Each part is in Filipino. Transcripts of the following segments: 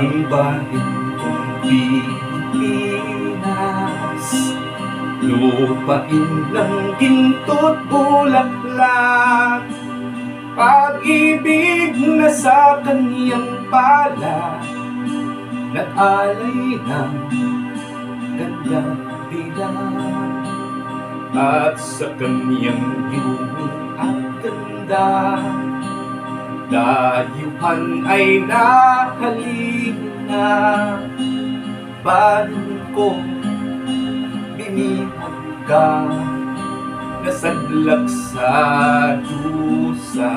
Ang bahin kong Pilipinas Lupain ng ginto't bulaklak. Pag-ibig na sa kaniyang pala. Nag-alay ng gandang bilang At sa kaniyang yuming at ganda. Dayuhan ay nahalina Bahin ko binihag ka Nasadlak sa dusa.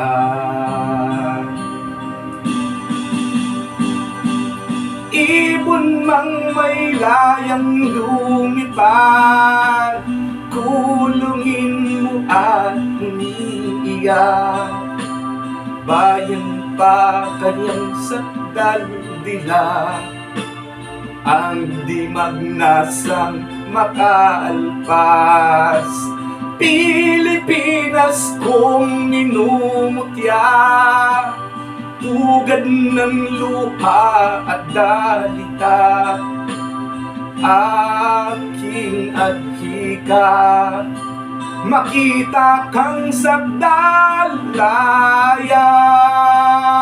Ibon mang may layang lumipad Kulungin mo at umiiyak. Bayan pa kanyang sakdal dila Ang di magnasang makaalpas Pilipinas kong minumutya. Tugad ng lupa at dalita Aking adhika Makita kang sagdalaya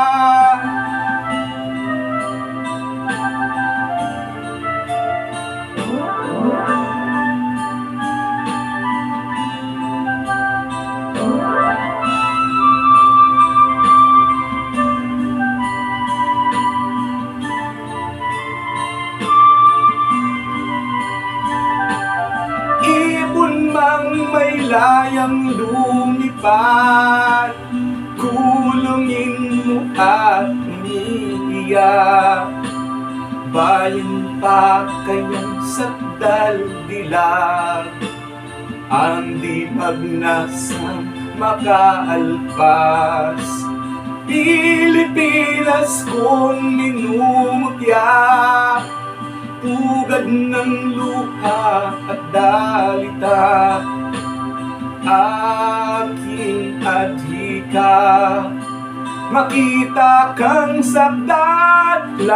Ibon may layang lumipad. Kulungin mo at umiiyak. Bayan pa kayang sakdal dilag Ang di magnasang makaalpas. Pilipinas kong minumutya Tugad ng luha at dalita Aking adhika. Makita kang sagdalaya